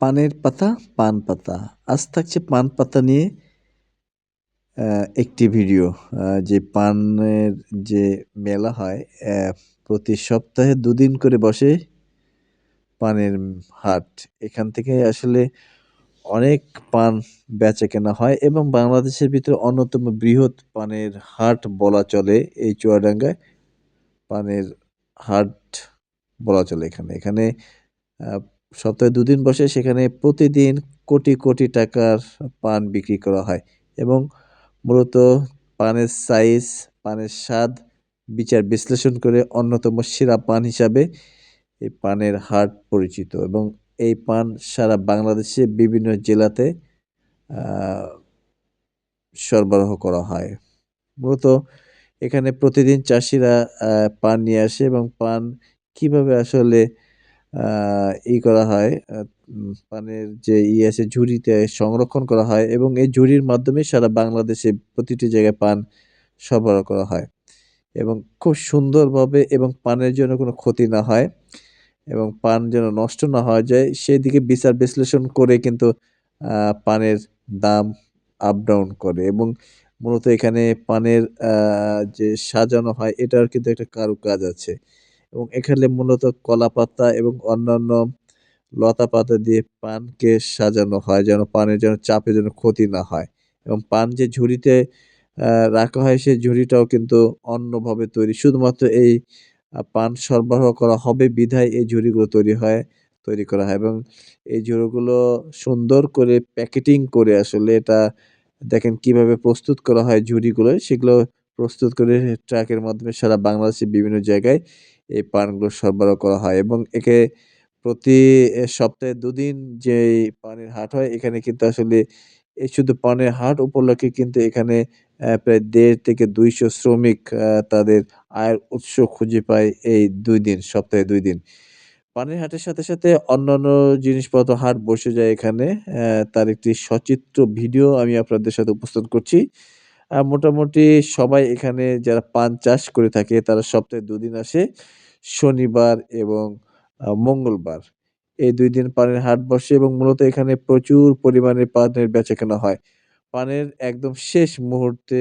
পানের পাতা, পান পাতা। আজ থাকছে পান পাতা নিয়ে একটি ভিডিও যে পানের যে মেলা হয় প্রতি সপ্তাহে দুদিন করে বসে পানের হাট। এখান থেকে আসলে অনেক পান বেচা কেনা হয় এবং বাংলাদেশের ভিতরে অন্যতম বৃহৎ পানের হাট বলা চলে এই চুয়াডাঙ্গায়। পানের হাট বলা চলে এখানে। এখানে সপ্তাহে দুদিন বসে সেখানে প্রতিদিন কোটি কোটি টাকার পান বিক্রি করা হয় এবং মূলত পানের সাইজ পানের স্বাদ বিচার বিশ্লেষণ করে অন্যতম সেরা পান হিসাবে এই পানের হাট পরিচিত এবং এই পান সারা বাংলাদেশে বিভিন্ন জেলাতে সরবরাহ করা হয়। মূলত এখানে প্রতিদিন চাষিরা পান নিয়ে আসে এবং পান কীভাবে আসলে ই করা হয় পানের যে ই আছে ঝুড়িতে সংরক্ষণ করা হয় এবং এই ঝুড়ির মাধ্যমে সারা বাংলাদেশে প্রতিটি জায়গায় পান সরবরাহ করা হয় এবং খুব সুন্দরভাবে এবং পানের জন্য কোনো ক্ষতি না হয় এবং পান যেন নষ্ট না হয়ে যায় সেই দিকে বিচার বিশ্লেষণ করে কিন্তু পানের দাম আপ ডাউন করে এবং মূলত এখানে পানের যে সাজানো হয় এটার কিন্তু একটা কারুকাজ আছে। এবং এখানে মূলত কলা পাতা এবং অন্যান্য লতা পাতা দিয়ে পানকে সাজানো হয়, যেন পানের যেন চাপে যেন ক্ষতি না হয়। এবং পান যে ঝুড়িতে রাখা হয়, সেই ঝুড়িটাও কিন্তু অন্যভাবে তৈরি। শুধুমাত্র এই পান সরবরাহ করা হবে, বিধায় এই ঝুড়িগুলো তৈরি হয়, তৈরি করা হয়। এবং এই ঝুড়িগুলো সুন্দর করে প্যাকেটিং করে আসলে এটা দেখেন কীভাবে প্রস্তুত করা হয় ঝুড়িগুলো, সেগুলো প্রস্তুত করে ট্রাকের মাধ্যমে সারা বাংলাদেশের বিভিন্ন জায়গায় এই পানগুলো সরবরাহ করা হয় এবং একে প্রতি সপ্তাহে দুদিন যে পানের হাট হয়, এখানে কিন্তু আসলে এই শুধু পানের হাট উপলক্ষে কিন্তু এখানে প্রায় দেড় থেকে দুইশো শ্রমিক তাদের আয়ের উৎস খুঁজে পায় এই দুই দিন, সপ্তাহে দুই দিন। পানের হাটের সাথে সাথে অন্যান্য জিনিসপত্র হাট বসে যায় এখানে তার একটি সচিত্র ভিডিও আমি আপনাদের সাথে উপস্থাপন করছি। আহ, মোটামুটি সবাই এখানে যারা পান চাষ করে থাকে তারা সপ্তাহে দুদিন আসে শনিবার এবং মঙ্গলবার। এই দুই দিন পানের হাট বসে এবং মূলত এখানে প্রচুর পরিমাণে পানের বেচাকেনা হয়। পানের একদম শেষ মুহূর্তে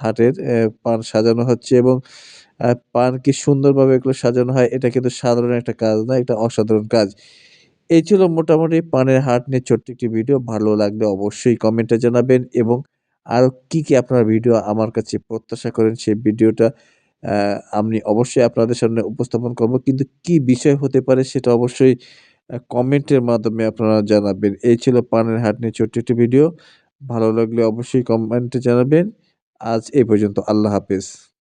হাটের পান সাজানো হচ্ছে এবং পান কি সুন্দরভাবে এগুলো সাজানো হয় এটা কিন্তু সাধারণ একটা কাজ না এটা অসাধারণ কাজ। এই ছিল মোটামুটি পানের হাট নিয়ে ছোট্ট একটি ভিডিও ভালো লাগলে অবশ্যই কমেন্টে জানাবেন এবং আরও কি কি আপনার ভিডিও আমার কাছে প্রত্যাশা করেন সেই ভিডিওটা আমি অবশ্যই আপনাদের সামনে উপস্থাপন করব। কিন্তু কি বিষয় হতে পারে সেটা অবশ্যই কমেন্টের মাধ্যমে আপনারা জানাবেন। এই ছিল পানের হাট নিয়ে ছোট্ট একটি ভিডিও। ভালো লাগলে অবশ্যই কমেন্টে জানাবেন। আজ এই পর্যন্ত। আল্লাহ হাফেজ।